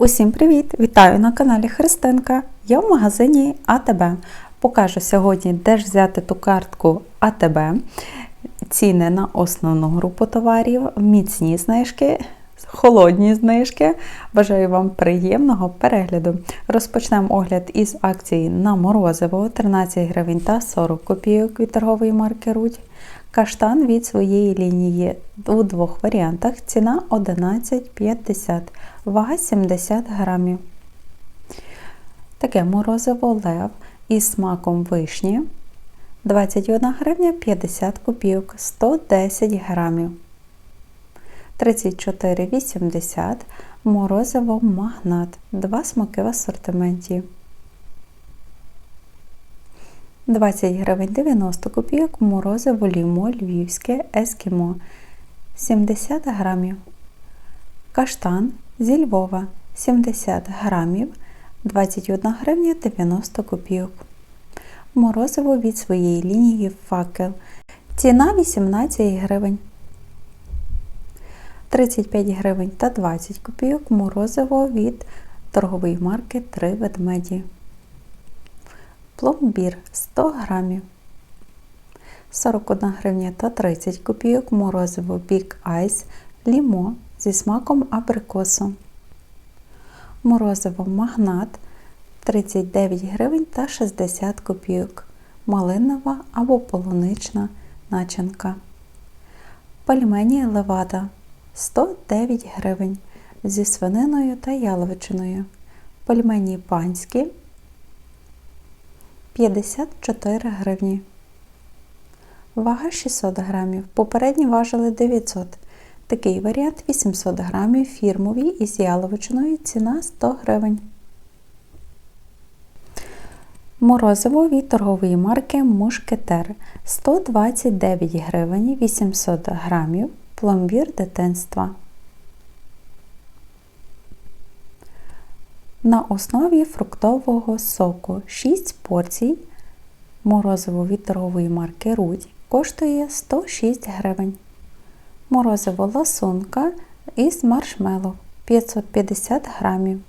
Усім привіт! Вітаю на каналі Христинка. Я в магазині АТБ. Покажу сьогодні, де ж взяти ту картку АТБ, ціни на основну групу товарів, міцні знижки, холодні знижки. Бажаю вам приємного перегляду. Розпочнемо огляд із акції на морозиво 13 гривень та 40 копійок від торгової марки Рудь. Каштан від своєї лінії у двох варіантах. Ціна 11,50, вага 70 грамів. Таке морозиво лев із смаком вишні 21 гривня 50 копійок 110 грамів. 34,80 морозиво магнат. Два смаки в асортименті. 20 гривень 90 копійок морозиво лімо львівське ескімо 70 грамів. Каштан зі Львова 70 грамів 21 гривня 90 копійок. Морозиво від своєї лінії факел. Ціна 18 гривень. 35 гривень та 20 копійок морозиво від торгової марки 3 ведмеді. Пломбір 100 грамів. 41 гривня та 30 копійок морозиво Big Ice лімо зі смаком абрикосу. Морозиво магнат 39 гривень та 60 копійок. Малинова або полунична начинка. Пельмені левада 109 гривень зі свининою та яловичиною. Пельмені панські 54 гривні. Вага 600 грамів. Попередні важили 900 Такий варіант 800 грамів фірмовий із яловичиною ціна 100 гривень. Морозиво від торгової марки Мушкетер 129 гривень 800 грамів. Пломбір дитинства. На основі фруктового соку 6 порцій. Морозиво від торгової марки Рудь коштує 106 гривень. Морозиво ласунка із маршмеллоу 550 грамів.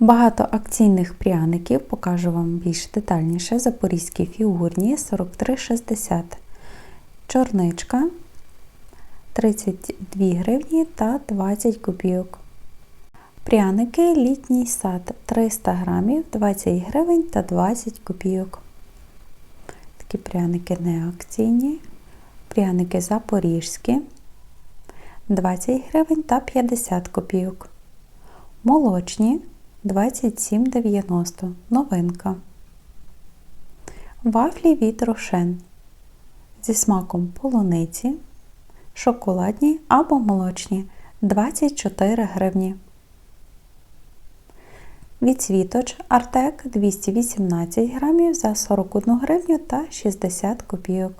Багато акційних пряників покажу вам більш детальніше. Запорізькі фігурні 43,60. Чорничка 32 гривні та 20 копійок. Пряники літній сад 300 грамів, 20 гривень та 20 копійок. Такі пряники не акційні. Пряники запоріжські 20 гривень та 50 копійок. Молочні 27,90 новинка. Вафлі від рошен зі смаком полуниці, шоколадні або молочні 24 гривні. Відсвіточ Артек 218 грамів за 41 гривню та 60 копійок.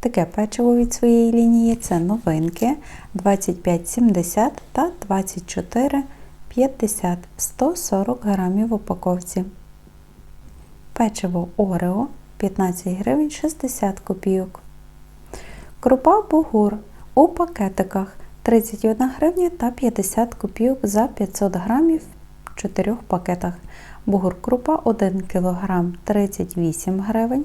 Таке печиво від своєї лінії це новинки 25,70 та 24,50 140 грамів в упаковці. Печиво Орео 15 гривень 60 копійок. Крупа Бугур у пакетиках 31 гривня та 50 копійок за 500 грамів в 4 пакетах. Бугур крупа 1 кг 38 гривень.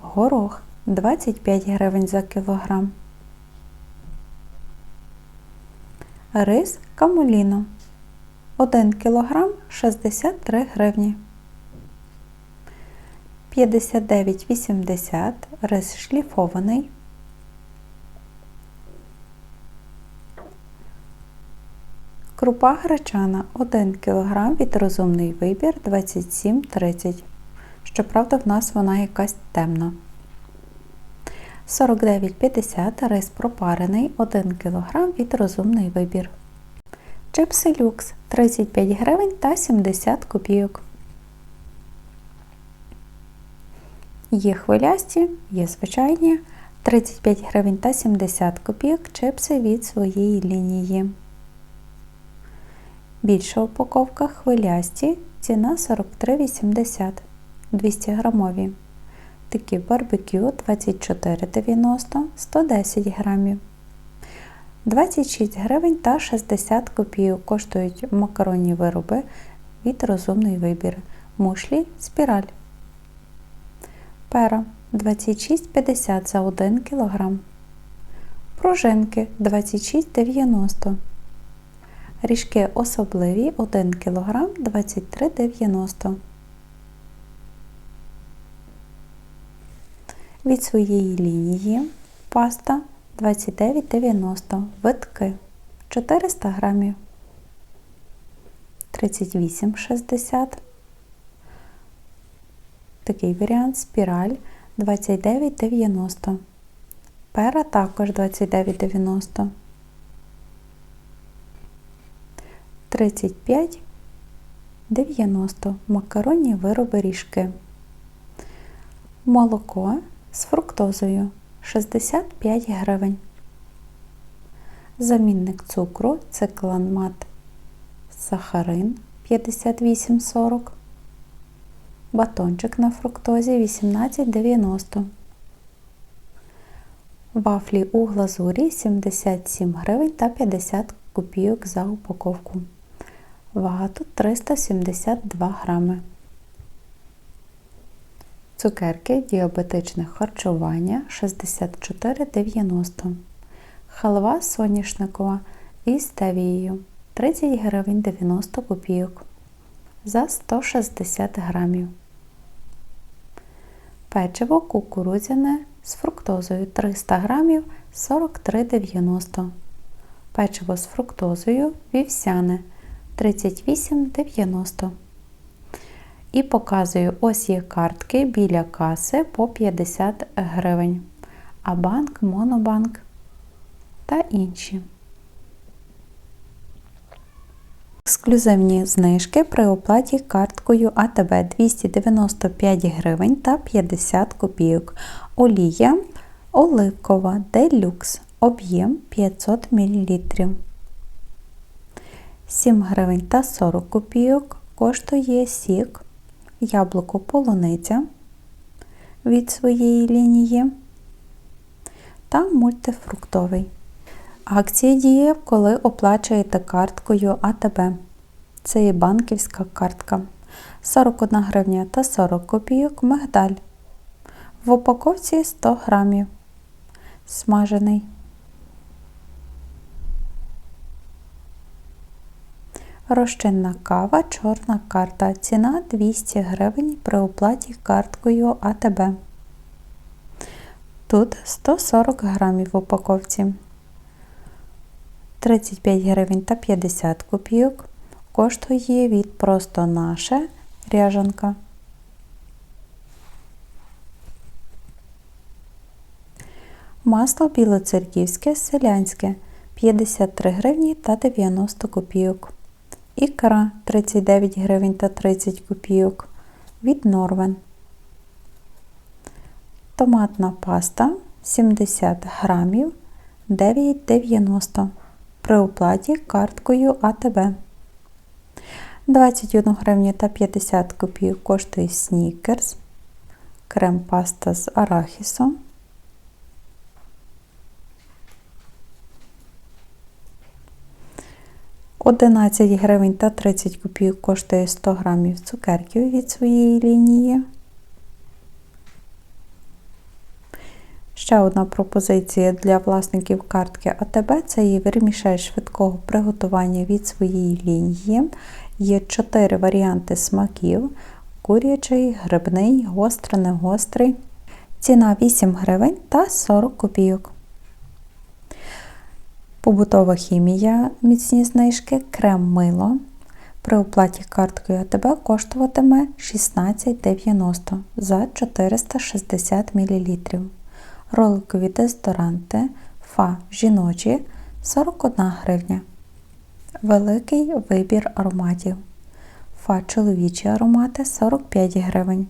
Горох 25 гривень за кілограм. Рис камуліно 1 кг 63 гривні. 59,80 рис шліфований. Крупа гречана 1 кг від розумний вибір 27,30 Щоправда, в нас вона якась темна. 49,50 рис пропарений 1 кг від розумний вибір. Чипси люкс 35 гривень та 70 копійок. Є хвилясті, є звичайні 35 гривень та 70 копійок чипси від своєї лінії. Більша упаковка хвилясті, ціна 43,80 200 грамові. Такі барбекю 24,90 110 грамів. 26 гривень та 60 копійок коштують макаронні вироби від розумний вибір. Мушлі спіраль. Пера 26,50 за 1 кг. Пружинки 26,90 Ріжки особливі 1 кг 23,90 Від своєї лінії паста 29,90 витки 400 грамів. 38,60 Такий варіант спіраль 29,90 Пера також 29,90 35,90 макаронні вироби ріжки. Молоко з фруктозою 65 гривень. Замінник цукру цикланмат сахарин 58,40. Батончик на фруктозі 18,90. Вафлі у глазурі 77 гривень та 50 копійок за упаковку. Вага тут 372 грами. Цукерки діабетичне харчування 64,90. Халва соняшникова із стевією 30 гривень 90 копійок за 160 грамів. Печиво кукурудзяне з фруктозою 300 грамів 43,90. Печиво з фруктозою вівсяне 38,90. І показую, ось є картки біля каси по 50 гривень. А банк, монобанк та інші. Ексклюзивні знижки при оплаті карткою АТБ 295 гривень та 50 копійок. Олія оливкова делюкс. Об'єм 500 мл. 7 гривень та 40 копійок коштує сік, яблуко полуниця від своєї лінії та мультифруктовий. Акція діє, коли оплачуєте карткою АТБ. Це є банківська картка. 41 гривня та 40 копійок мигдаль. В упаковці 100 грамів. Смажений. Розчинна кава, чорна карта. Ціна 200 гривень при оплаті карткою АТБ. Тут 140 грамів в упаковці. 35 гривень та 50 копійок. Коштує від просто наше ряжанка. Масло білоцерківське селянське 53 гривні та 90 копійок. Ікра 39 гривень та 30 копійок від Норвен. Томатна паста 70 грамів 9,90 при оплаті карткою АТБ. 21 гривня та 50 копійок коштує снікерс, крем-паста з арахісом. 11 гривень та 30 копійок коштує 100 грамів цукерків від своєї лінії. Ще одна пропозиція для власників картки АТБ це є вермішель швидкого приготування від своєї лінії. Є 4 варіанти смаків: курячий, грибний, гострий, негострий. Ціна 8 гривень та 40 копійок. Побутова хімія, міцні знижки, крем мило. При оплаті карткою АТБ коштуватиме 16,90 за 460 мл. Роликові дезодоранти Фа жіночі 41 гривня. Великий вибір ароматів. Фа чоловічі аромати 45 гривень.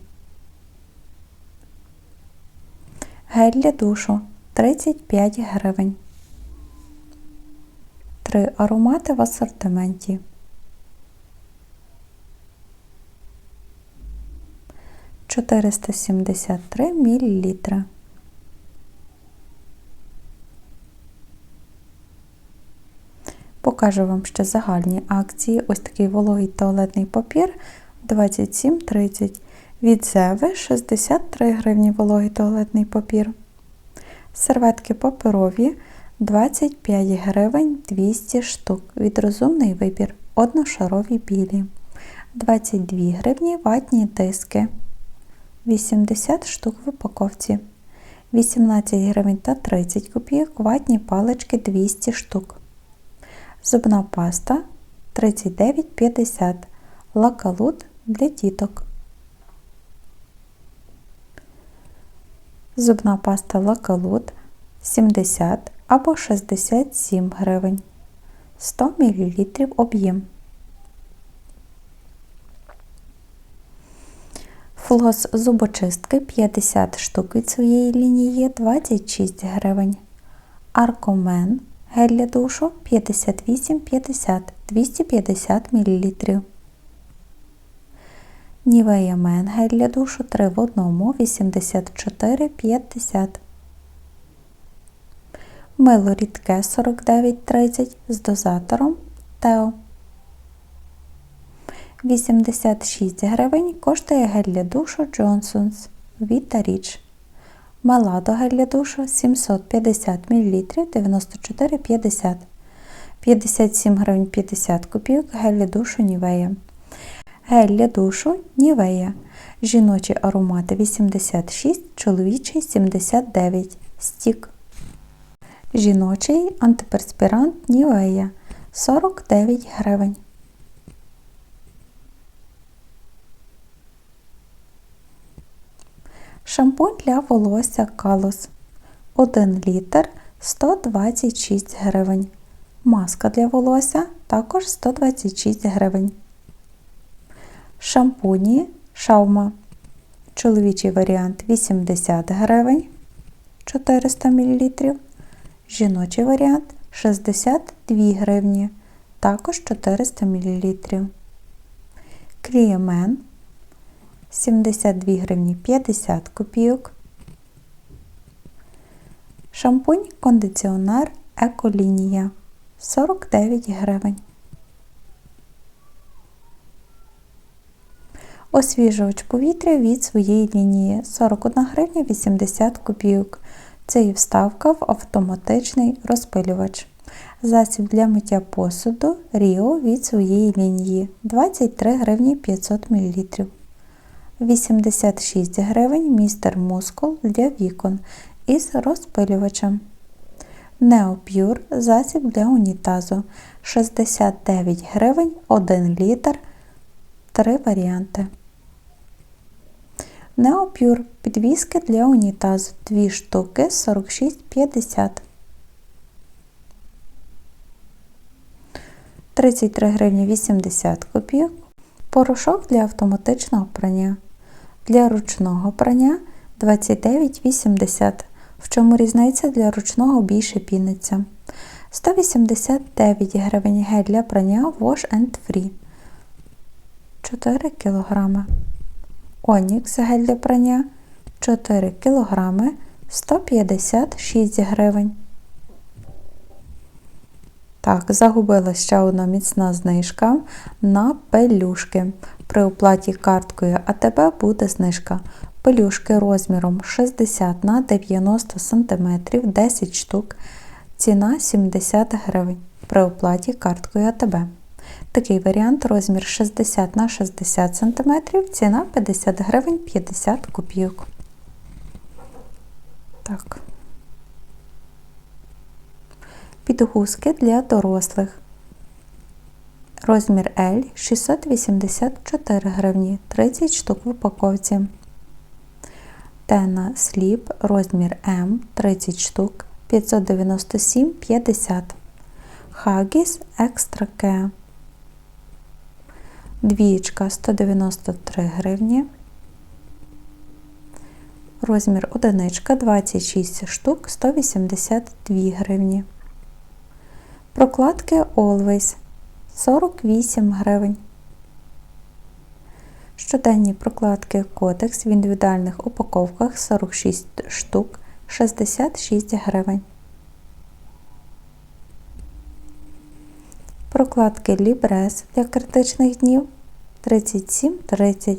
Гель для душу 35 гривень. Три аромати в асортименті. Чотириста сімдесят три мілілітри. Покажу вам ще загальні акції. Ось такий вологий туалетний папір 27,30. Від Зеви 63 гривні вологий туалетний папір. Серветки паперові 25 гривень 200 штук. Від розумний вибір. Одношарові білі. 22 гривні ватні диски. 80 штук в упаковці. 18 гривень та 30 копійок ватні палички 200 штук. Зубна паста 39,50. Лакалут для діток. Зубна паста Лакалут 70 або 67 гривень. 100 мл об'єм. Флос зубочистки 50 штук від своєї лінії 26 гривень. Аркомен гель для душу 58,50 250 мл. Нівея Мен гель для душу 3 в 1 84,50 Мило рідке 49,30 з дозатором Тео. 86 гривень коштує гель для душу Johnson's Vita Rich. Маладо гель для душу 750 мл 94,50 57 гривень 50 копійок гель для душу Нівея. Гель для душу Нівея. Жіночі аромати 86, чоловічий 79 стік. Жіночий антиперспірант Нівея 49 гривень. Шампунь для волосся Калос 1 літр 126 гривень. Маска для волосся також 126 гривень. Шампуні Шаума. Чоловічий варіант 80 гривень 400 мл. Жіночий варіант 62 гривні, також 400 мл. Кліємен 72 гривні 50 копійок. Шампунь кондиціонер Еколінія 49 гривень. Освіжувач повітря від своєї лінії 41 гривня 80 копійок. Це і вставка в автоматичний розпилювач. Засіб для миття посуду Ріо від своєї лінії 23 гривні 500 мл. 86 гривень містер Мускул для вікон із розпилювачем. Неопюр засіб для унітазу 69 гривень 1 літр. Три варіанти. Неопюр підвіски для унітазу 2 штуки 46,50. 33 гривні 80 копійок. Порошок для автоматичного прання. Для ручного прання 29,80. В чому різниця для ручного більше піниться. 189 гривень гель для прання Wash and Free. 4 кг. Онікс гель для прання 4 кг 156 гривень. Так, загубила ще одна міцна знижка на пелюшки. При оплаті карткою АТБ буде знижка. Пелюшки розміром 60 на 90 см 10 штук. Ціна 70 гривень. При оплаті карткою АТБ. Такий варіант розмір 60 на 60 см, ціна 50 гривень 50 копійок. Так. Підгузки для дорослих. Розмір L 684 гривні, 30 штук в упаковці. Тена сліп розмір М 30 штук 597,50. Хагіс Екстра Ке. Двієчка 193 гривні. Розмір одиничка 26 штук 182 гривні. Прокладки Always 48 гривень. Щоденні прокладки Кодекс в індивідуальних упаковках 46 штук 66 гривень. Прокладки Лібрес для критичних днів 37,30.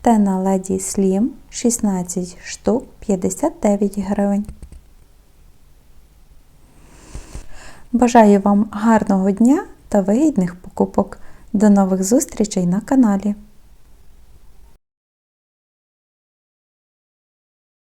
Тена Леді Slim 16 штук 59 гривень. Бажаю вам гарного дня та вигідних покупок. До нових зустрічей на каналі.